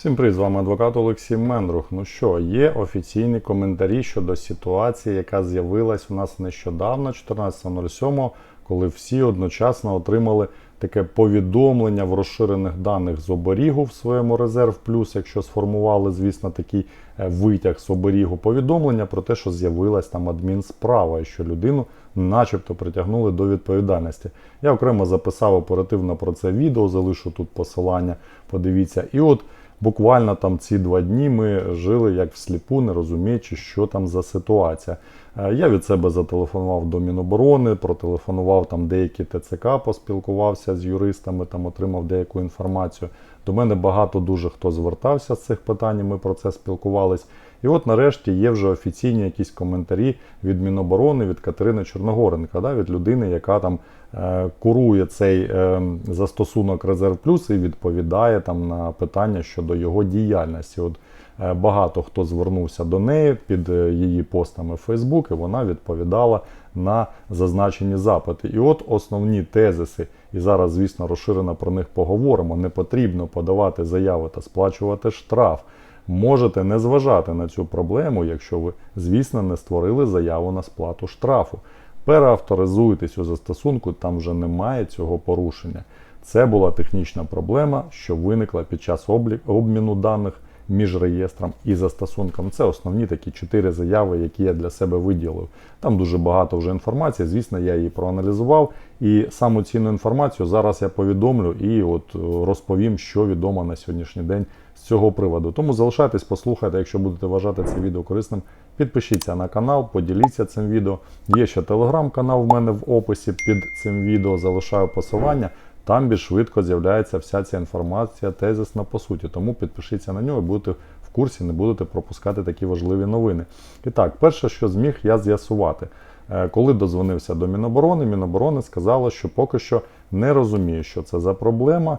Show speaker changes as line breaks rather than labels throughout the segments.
Всім привіт, з вами адвокат Олексій Мендрух. Ну що, є офіційні коментарі щодо ситуації, яка з'явилась у нас нещодавно, 14.07, коли всі одночасно отримали таке повідомлення в розширених даних з оберігу в своєму резерв плюс, якщо сформували, звісно, такий е, витяг з оберігу, повідомлення про те, що з'явилась там адмінсправа, і що людину начебто притягнули до відповідальності. Я окремо записав оперативно про це відео, залишу тут посилання, подивіться. І от буквально там ці два дні ми жили як всліпу, не розуміючи, що там за ситуація. Е, Я від себе зателефонував до Міноборони, протелефонував там деякі ТЦК, поспілкувався з юристами, там отримав деяку інформацію. До мене багато дуже хто звертався з цих питань, ми про це спілкувались. І от нарешті є вже офіційні якісь коментарі від Міноборони, від Катерини Чорногоренка, да, від людини, яка там е, курує цей е, застосунок Резерв Плюс і відповідає там на питання щодо його діяльності. От багато хто звернувся до неї під е, її постами в Фейсбук, і вона відповідала на зазначені запити. І от основні тезиси, і зараз, звісно, розширено про них поговоримо. Не потрібно подавати заяви та сплачувати штраф. Можете не зважати на цю проблему, якщо ви, звісно, не створили заяву на сплату штрафу. Переавторизуйтесь у застосунку, там вже немає цього порушення. Це була технічна проблема, що виникла під час обміну даних між реєстром і застосунком. Це основні такі чотири заяви, які я для себе виділив. Там дуже багато вже інформації. Звісно, я її проаналізував. І саму цінну інформацію зараз я повідомлю і от е, розповім, що відомо на сьогоднішній день з цього приводу. Тому залишайтесь, послухайте, якщо будете вважати це відео корисним. Підпишіться на канал, поділіться цим відео. Є ще телеграм-канал в мене в описі під цим відео. Залишаю посилання. Там більш швидко з'являється вся ця інформація, тезисна по суті. Тому підпишіться на нього і будете в курсі, не будете пропускати такі важливі новини. І так, перше, що зміг я з'ясувати. Е, Коли дозвонився до Міноборони, Міноборони сказало, що поки що не розуміє, що це за проблема, е,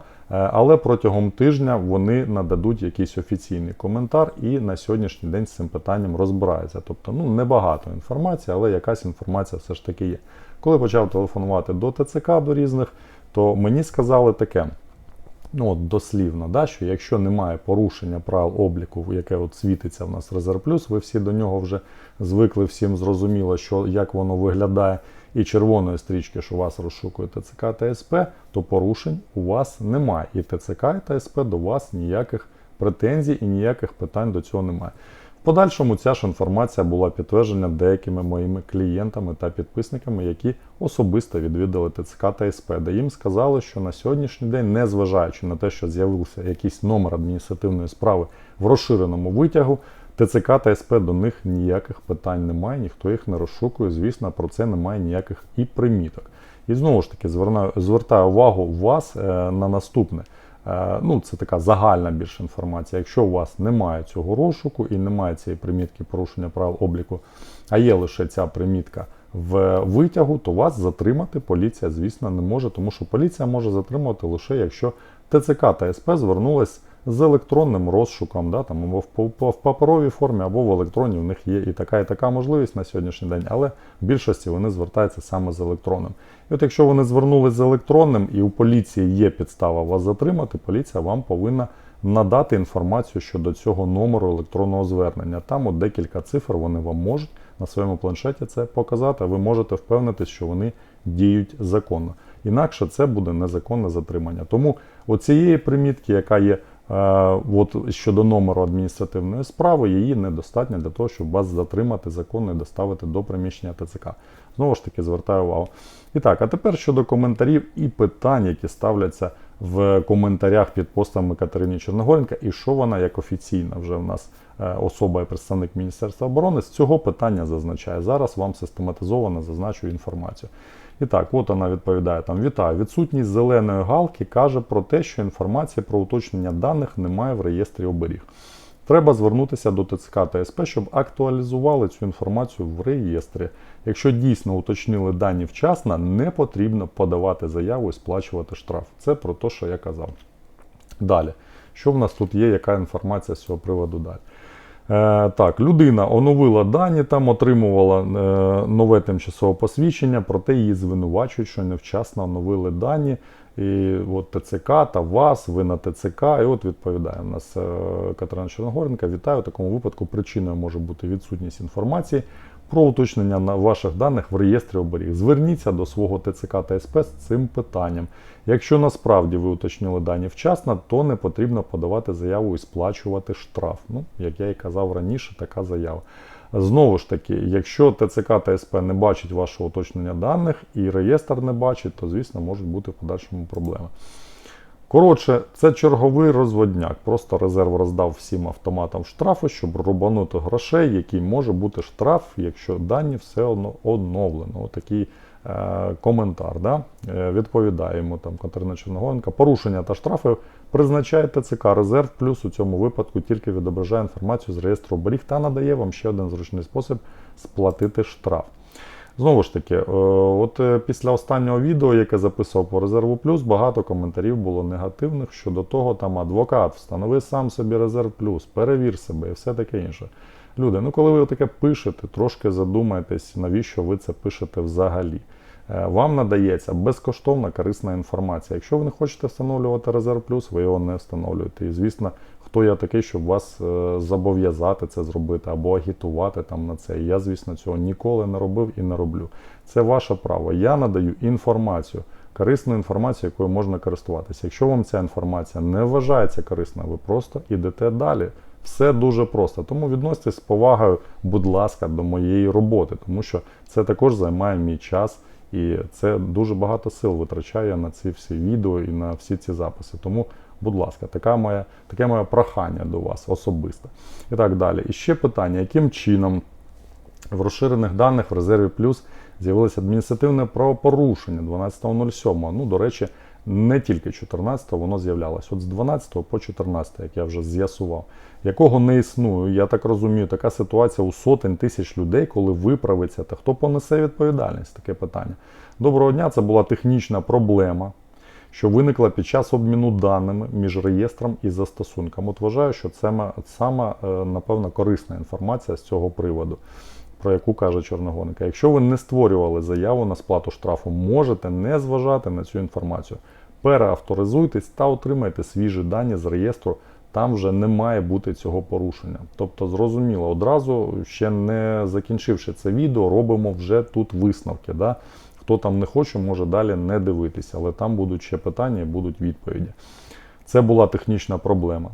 але протягом тижня вони нададуть якийсь офіційний коментар і на сьогоднішній день з цим питанням розбираються. Тобто, ну небагато інформації, але якась інформація все ж таки є. Коли почав телефонувати до ТЦК до різних, то мені сказали таке. Ну, от дослівно, да, що якщо немає порушення правил обліку, яке от світиться в нас Резерв Плюс, ви всі до нього вже звикли, всім зрозуміло, що як воно виглядає, і червоної стрічки, що вас розшукує ТЦК та СП, то порушень у вас немає. І ТЦК та СП до вас ніяких претензій і ніяких питань до цього немає. Подальшому ця ж інформація була підтверджена деякими моїми клієнтами та підписниками, які особисто відвідали ТЦК та СП, де їм сказали, що на сьогоднішній день, незважаючи на те, що з'явився якийсь номер адміністративної справи в розширеному витягу, ТЦК та СП до них ніяких питань немає, ніхто їх не розшукує. Звісно, про це немає ніяких і приміток. І знову ж таки звертаю увагу вас е, на наступне. Е, Ну, це така загальна більш інформація. Якщо у вас немає цього розшуку і немає цієї примітки порушення правил обліку, а є лише ця примітка в витягу, то вас затримати поліція, звісно, не може, тому що поліція може затримувати лише якщо ТЦК та СП звернулись з електронним розшуком, да, там, або в, в паперовій формі, або в електронній. У них є і така, і така можливість на сьогоднішній день, але в більшості вони звертаються саме з електронним. І от якщо вони звернулись з електронним і у поліції є підстава вас затримати, поліція вам повинна надати інформацію щодо цього номеру електронного звернення. Там от декілька цифр вони вам можуть на своєму планшеті це показати, а ви можете впевнитись, що вони діють законно. Інакше це буде незаконне затримання. Тому оцієї примітки, яка є от щодо номеру адміністративної справи, її недостатньо для того, щоб вас затримати законно і доставити до приміщення ТЦК. Знову ж таки, звертаю увагу. І так, а тепер щодо коментарів і питань, які ставляться в коментарях під постами Катерині Чорногоренка, і що вона як офіційна вже в нас е, особа і представник Міністерства оборони з цього питання зазначає. Зараз вам систематизовано зазначу інформацію. І так, от вона відповідає там: Вітаю, відсутність зеленої галки каже про те, що інформації про уточнення даних немає в реєстрі оберіг. Треба звернутися до ТЦК та СП, щоб актуалізували цю інформацію в реєстрі. Якщо дійсно уточнили дані вчасно, не потрібно подавати заяву і сплачувати штраф. Це про те, що я казав. Далі, що в нас тут є, яка інформація з цього приводу далі? Е, так, людина оновила дані, там отримувала е, нове тимчасове посвідчення, проте її звинувачують, що невчасно оновили дані. І от ТЦК та ВАС, ви на ТЦК, і от відповідає у нас е, Катерина Чорногоренка. Вітаю. в такому випадку причиною може бути відсутність інформації про уточнення ваших даних в реєстрі оберіг. Зверніться до свого ТЦК та СП з цим питанням. Якщо насправді ви уточнили дані вчасно, то не потрібно подавати заяву і сплачувати штраф. Ну, як я і казав раніше, така заява. Знову ж таки, якщо ТЦК та СП не бачить вашого уточнення даних і реєстр не бачить, то звісно можуть бути в подальшому проблеми. Коротше, це черговий розводняк. Просто резерв роздав всім автоматам штрафи, щоб рубанути грошей, який може бути штраф, якщо дані все одно оновлено. Отакий е, коментар. Да? Е, відповідаємо там Катерина Черногоренка. Порушення та штрафи призначає ТЦК резерв, плюс у цьому випадку тільки відображає інформацію з реєстру оберіг та надає вам ще один зручний спосіб сплатити штраф. Знову ж таки, е, от е, після останнього відео, яке записував по резерву плюс, багато коментарів було негативних щодо того, там адвокат, встанови сам собі резерв плюс, перевір себе і все таке інше. Люди, ну коли ви таке пишете, трошки задумайтесь, навіщо ви це пишете взагалі. Е, Вам надається безкоштовна корисна інформація. Якщо ви не хочете встановлювати резерв плюс, ви його не встановлюєте. І звісно, хто я такий, щоб вас е, зобов'язати це зробити або агітувати там на це. Я, звісно, цього ніколи не робив і не роблю. Це ваше право. Я надаю інформацію, корисну інформацію, якою можна користуватися. Якщо вам ця інформація не вважається корисною, ви просто йдете далі. Все дуже просто. Тому відноситесь з повагою, будь ласка, до моєї роботи, тому що це також займає мій час. І це дуже багато сил витрачає на ці всі відео і на всі ці записи. Тому, будь ласка, така моя, таке моє прохання до вас особисте. І так далі. І ще питання, яким чином в розширених даних в резерві плюс з'явилося адміністративне правопорушення 12.07. Ну, до речі, не тільки 14-го воно з'являлось. От з 12 по 14, як я вже з'ясував, якого не існує. Я так розумію, така ситуація у сотень тисяч людей, коли виправиться, та хто понесе відповідальність? Таке питання. Доброго дня, це була технічна проблема. Що виникла під час обміну даними між реєстром і застосунком. От вважаю, що це ма- сама, е, напевно, корисна інформація з цього приводу, про яку каже Чорногоника. Якщо ви не створювали заяву на сплату штрафу, можете не зважати на цю інформацію. Переавторизуйтесь та отримайте свіжі дані з реєстру. Там вже не має бути цього порушення. Тобто, зрозуміло, одразу ще не закінчивши це відео, робимо вже тут висновки. Да? Хто там не хоче, може далі не дивитися, але там будуть ще питання і будуть відповіді. Це була технічна проблема.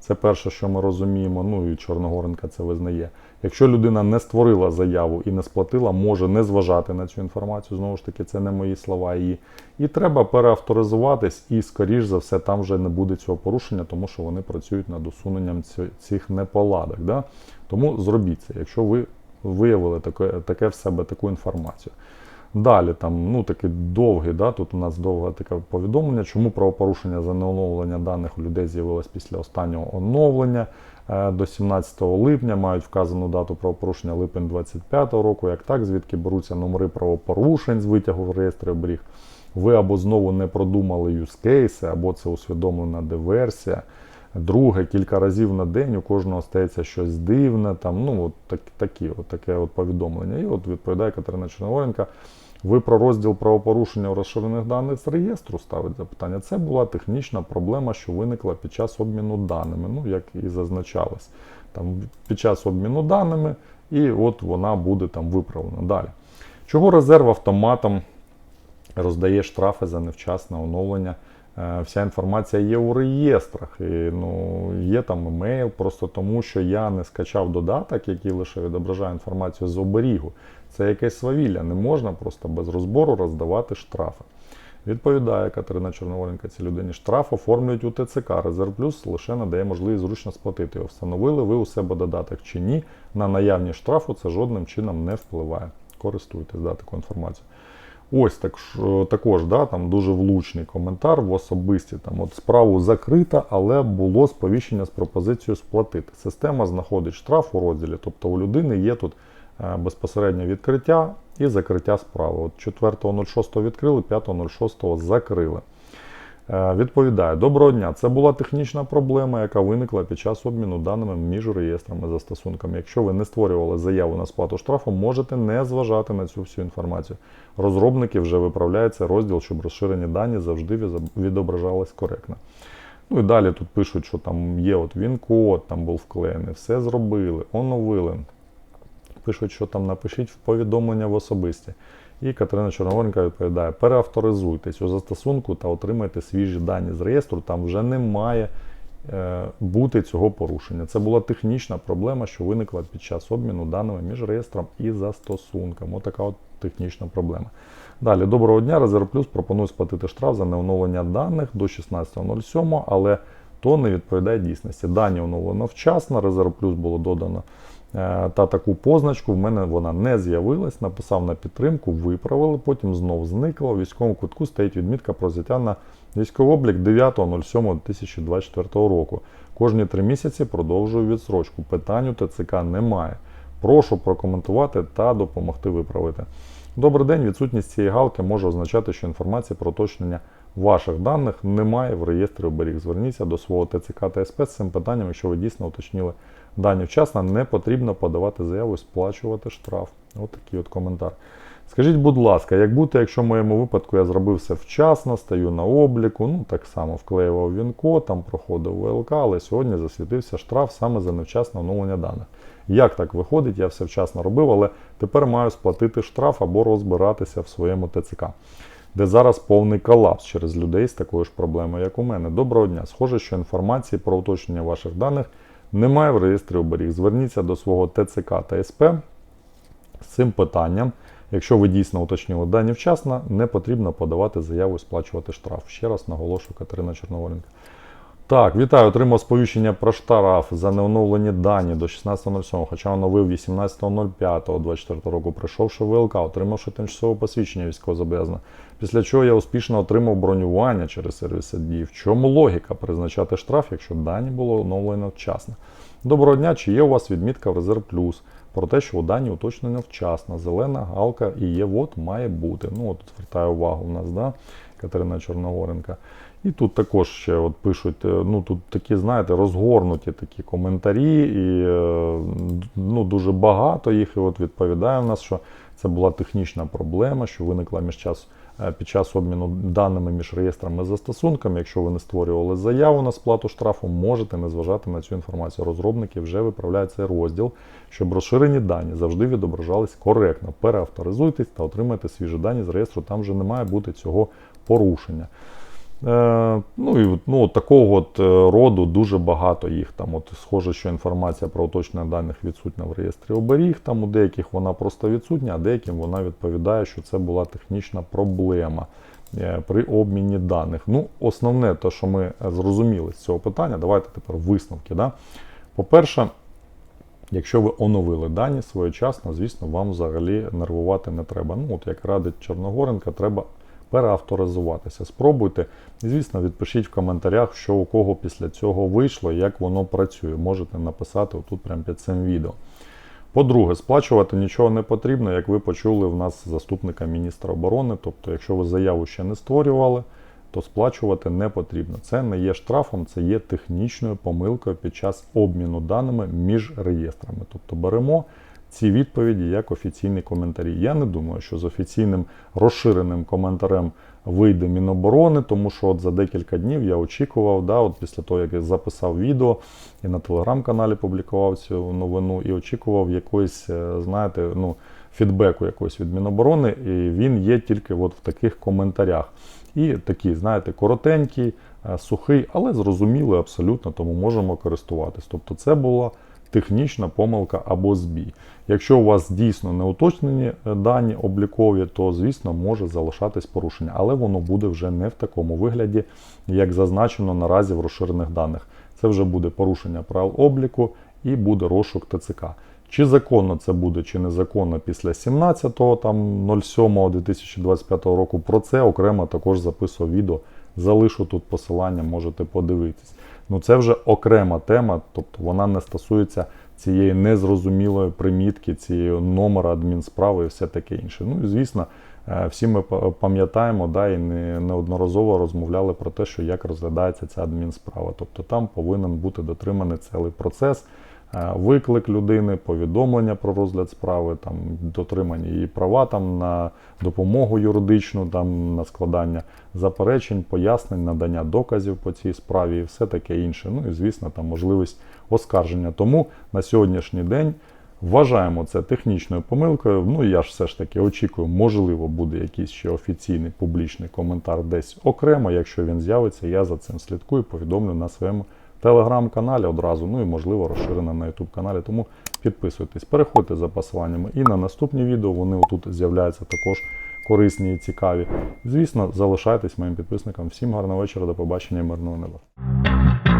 Це перше, що ми розуміємо. Ну і Чорногоренка це визнає. Якщо людина не створила заяву і не сплатила, може не зважати на цю інформацію. Знову ж таки, це не мої слова її. І треба переавторизуватись, і, скоріш за все, там вже не буде цього порушення, тому що вони працюють над усуненням цих неполадок. Да? Тому зробіть це, якщо ви виявили таке, таке в себе таку інформацію. Далі там ну такий довгий, да, тут у нас довге таке повідомлення, чому правопорушення за неоновлення даних у людей з'явилось після останнього оновлення е, до 17 липня, мають вказану дату правопорушення липень 25 року. Як так, звідки беруться номери правопорушень з витягу в реєстрі оберіг? Ви або знову не продумали юзкейси, або це усвідомлена диверсія. Друге, кілька разів на день у кожного стається щось дивне, там, ну, от так, такі, от таке от повідомлення. І от відповідає Катерина Чорногоренка. Ви про розділ правопорушення у розширених даних з реєстру ставить запитання. Це була технічна проблема, що виникла під час обміну даними, ну як і зазначалось. Там під час обміну даними, і от вона буде там виправлена. Далі. Чого резерв автоматом роздає штрафи за невчасне оновлення? Е, Вся інформація є у реєстрах. І, ну, є там емейл, просто тому що я не скачав додаток, який лише відображає інформацію з оберігу. Це якесь свавілля. Не можна просто без розбору роздавати штрафи. Відповідає Катерина Чорноворенка цій людині. Штраф оформлюють у ТЦК. Резерв плюс лише надає можливість зручно сплатити. Встановили ви у себе додаток чи ні. На наявність штрафу це жодним чином не впливає. Користуйтесь да, такою інформацією. Ось так, також да, там дуже влучний коментар в особисті. Там, от справу закрита, але було сповіщення з пропозицією сплатити. Система знаходить штраф у розділі, тобто у людини є тут безпосереднє відкриття і закриття справи. От 4.06 відкрили, 5.06 закрили. Е, Відповідає, доброго дня. Це була технічна проблема, яка виникла під час обміну даними між реєстрами застосунками. Якщо ви не створювали заяву на сплату штрафу, можете не зважати на цю всю інформацію. Розробники вже виправляють цей розділ, щоб розширені дані завжди відображались коректно. Ну і далі тут пишуть, що там є от він-код, там був вклеєний, все зробили, оновили. Пишуть, що там напишіть в повідомлення в особисті. І Катерина Чорногоренка відповідає: переавторизуйтесь у застосунку та отримайте свіжі дані з реєстру. Там вже немає е, бути цього порушення. Це була технічна проблема, що виникла під час обміну даними між реєстром і застосунком. Отака от технічна проблема. Далі, доброго дня. Резерв Плюс пропонує сплатити штраф за неоновлення даних до 16.07, але то не відповідає дійсності. Дані оновлено вчасно, Резерв Плюс було додано та таку позначку. В мене вона не з'явилась. Написав на підтримку, виправили, потім знов зникла. У військовому кутку стоїть відмітка про взяття на військовий облік 9.07.2024 року. Кожні три місяці продовжую відсрочку. Питань у ТЦК немає. Прошу прокоментувати та допомогти виправити. Добрий день. Відсутність цієї галки може означати, що інформації про уточнення ваших даних немає в реєстрі оберіг. Зверніться до свого ТЦК та СП з цим питанням, якщо ви дійсно уточнили дані вчасно, не потрібно подавати заяву і сплачувати штраф. Ось такий от коментар. Скажіть, будь ласка, як бути, якщо в моєму випадку я зробив все вчасно, стаю на обліку, ну так само вклеював ВІНКО, там проходив ВЛК, але сьогодні засвітився штраф саме за невчасне оновлення даних. Як так виходить, я все вчасно робив, але тепер маю сплатити штраф або розбиратися в своєму ТЦК, де зараз повний колапс через людей з такою ж проблемою, як у мене. Доброго дня. Схоже, що інформації про уточнення ваших даних немає в реєстрі оберіг. Зверніться до свого ТЦК та СП з цим питанням. Якщо ви дійсно уточнили дані вчасно, не потрібно подавати заяву і сплачувати штраф. Ще раз наголошую Катерина Чорноворенка. Так, вітаю, отримав сповіщення про штраф за неоновлені дані до 16.07, хоча оновив 18.05.24 року, прийшовши ВЛК, отримавши тимчасове посвідчення військовозобов'язаного. Після чого я успішно отримав бронювання через сервіс дії. В чому логіка призначати штраф, якщо дані було оновлено вчасно? Доброго дня, чи є у вас відмітка в Резерв Плюс про те, що у дані уточнено вчасно. Зелена галка і є, от має бути. Ну, от звертаю увагу у нас, да, Катерина Чорногоренка. І тут також ще от пишуть, е, ну тут такі, знаєте, розгорнуті такі коментарі, і е, ну, дуже багато їх. І от відповідає в нас, що це була технічна проблема, що виникла між час, е, під час обміну даними між реєстрами і застосунками. Якщо ви не створювали заяву на сплату штрафу, можете не зважати на цю інформацію. Розробники вже виправляють цей розділ, щоб розширені дані завжди відображались коректно. Переавторизуйтесь та отримайте свіжі дані з реєстру. Там вже не має бути цього порушення. Е, ну і ну, такого от е, роду дуже багато їх. Там от схоже, що інформація про уточнення даних відсутня в реєстрі оберіг. Там у деяких вона просто відсутня, а деяким вона відповідає, що це була технічна проблема е, при обміні даних. Ну, основне, те, що ми зрозуміли з цього питання, давайте тепер висновки. Да? По-перше, Якщо ви оновили дані своєчасно, звісно, вам взагалі нервувати не треба. Ну, от як радить Чорногоренка, треба переавторизуватися. Спробуйте. І, звісно, відпишіть в коментарях, що у кого після цього вийшло, як воно працює. Можете написати отут прямо під цим відео. По-друге, сплачувати нічого не потрібно, як ви почули в нас заступника міністра оборони. Тобто, якщо ви заяву ще не створювали, то сплачувати не потрібно. Це не є штрафом, це є технічною помилкою під час обміну даними між реєстрами. Тобто беремо ці відповіді як офіційні коментарі. Я не думаю, що з офіційним розширеним коментарем вийде Міноборони, тому що от за декілька днів я очікував, да, от після того, як я записав відео і на телеграм-каналі публікував цю новину, і очікував якоїсь, е, знаєте, ну, фідбеку якогось від Міноборони, і він є тільки от в таких коментарях. І такий, знаєте, коротенький, е, сухий, але зрозумілий абсолютно, тому можемо користуватись. Тобто це була технічна помилка або збій. Якщо у вас дійсно не уточнені е, дані облікові, то, звісно, може залишатись порушення, але воно буде вже не в такому вигляді, як зазначено наразі в розширених даних. Це вже буде порушення правил обліку і буде розшук ТЦК. Чи законно це буде, чи незаконно після 17.07.2025 року. Про це окремо також записував відео. Залишу тут посилання, можете подивитись. Ну це вже окрема тема, тобто вона не стосується цієї незрозумілої примітки, цієї номера адмінсправи і все таке інше. Ну і звісно, Е, Всі ми па- пам'ятаємо да, і не- неодноразово розмовляли про те, що як розглядається ця адмінсправа. Тобто там повинен бути дотриманий цілий процес, виклик людини, повідомлення про розгляд справи, там, дотримані її права там, на допомогу юридичну, там, на складання заперечень, пояснень, надання доказів по цій справі і все таке інше. Ну і звісно, там можливість оскарження. Тому на сьогоднішній день. Вважаємо це технічною помилкою. Ну я ж все ж таки очікую, можливо, буде якийсь ще офіційний публічний коментар десь окремо. Якщо він з'явиться, я за цим слідкую, повідомлю на своєму телеграм-каналі одразу. Ну і можливо розширено на YouTube каналі. Тому підписуйтесь, переходьте за посиланнями і на наступні відео. Вони отут з'являються також корисні і цікаві. Звісно, залишайтесь моїм підписникам. Всім гарного вечора, до побачення, мирного неба.